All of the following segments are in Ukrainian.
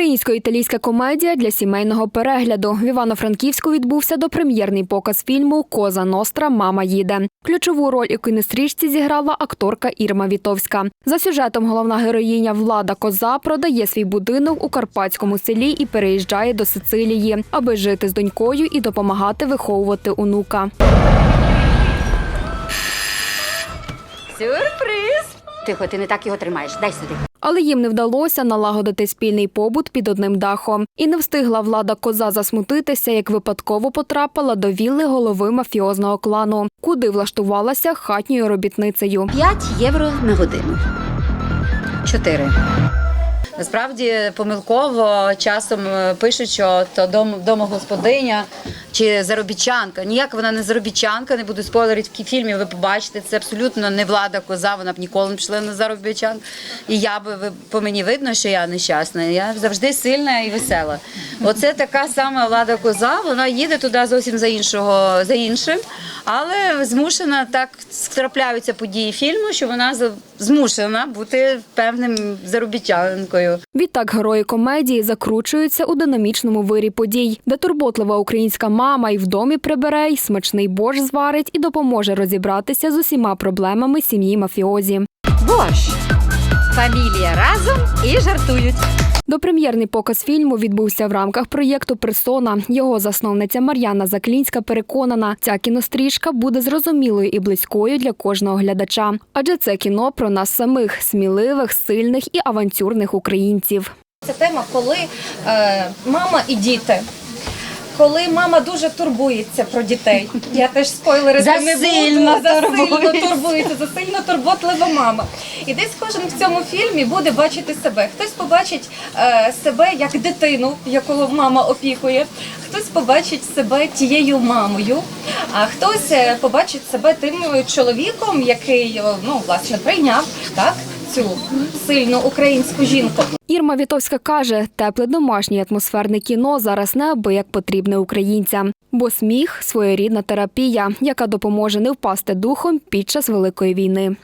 Українсько-італійська комедія для сімейного перегляду. В Івано-Франківську відбувся допрем'єрний показ фільму Коза Ностра Мама їде. Ключову роль у кінострічці зіграла акторка Ірма Вітовська. За сюжетом головна героїня Влада Коза продає свій будинок у карпатському селі і переїжджає до Сицилії, аби жити з донькою і допомагати виховувати онука. Сюрприз! Тихо, ти не так його тримаєш. Дай сюди. Але їм не вдалося налагодити спільний побут під одним дахом. І не встигла влада коза засмутитися, як випадково потрапила до вілли голови мафіозного клану, куди влаштувалася хатньою робітницею. 5 євро на годину. Чотири. Насправді помилково часом е, пишуть, що то дом, домогосподиня чи заробітчанка. Ніяк вона не заробітчанка, не буду спойлерити в фільмі. Ви побачите, це абсолютно не влада коза. Вона б ніколи не пішла на заробітчанку. І я би по мені видно, що я нещасна. Я завжди сильна і весела. Оце така сама влада коза. Вона їде туди зовсім за іншого за іншим, але змушена так трапляються події фільму, що вона змушена бути певним заробітчанкою. Відтак герої комедії закручуються у динамічному вирі подій, де турботлива українська мама й в домі прибере, й смачний борщ зварить і допоможе розібратися з усіма проблемами сім'ї мафіозі. Борщ! Фамілія разом і жартують. Допрем'єрний показ фільму відбувся в рамках проєкту Персона. Його засновниця Мар'яна Заклінська переконана, ця кінострічка буде зрозумілою і близькою для кожного глядача. Адже це кіно про нас самих сміливих, сильних і авантюрних українців. Це тема, коли е, мама і діти. Коли мама дуже турбується про дітей, я теж спойлери не Засильно буду, засильно турбується. турбується, засильно турботлива мама. І десь кожен в цьому фільмі буде бачити себе. Хтось побачить е, себе як дитину, якого мама опікує, хтось побачить себе тією мамою, а хтось е, побачить себе тим чоловіком, який е, ну власне прийняв так цю сильну українську жінку. Ірма Вітовська каже, тепле домашнє атмосферне кіно зараз неабияк потрібне українцям, бо сміх своєрідна терапія, яка допоможе не впасти духом під час великої війни.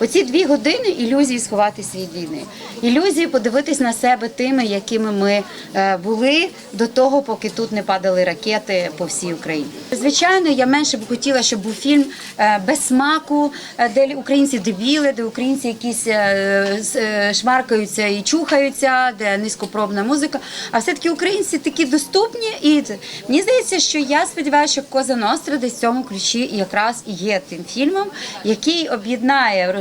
Оці дві години ілюзії сховатися від війни, ілюзії подивитись на себе тими, якими ми е, були до того, поки тут не падали ракети по всій Україні. Звичайно, я менше б хотіла, щоб був фільм е, без смаку, е, де українці дебіли, де українці якісь шмаркаються і чухаються, де низькопробна музика. А все-таки українці такі доступні. І мені здається, що я сподіваюся, що Коза Ностра десь в цьому ключі якраз і є тим фільмом, який об'єднає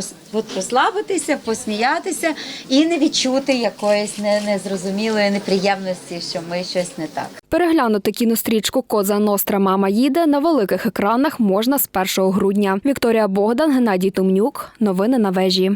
розслабитися, посміятися і не відчути якоїсь незрозумілої неприємності, що ми щось не так. Переглянути кінострічку Коза Ностра Мама їде на великих екранах можна з 1 грудня. Вікторія Богдан, Геннадій Тумнюк. Новини на вежі.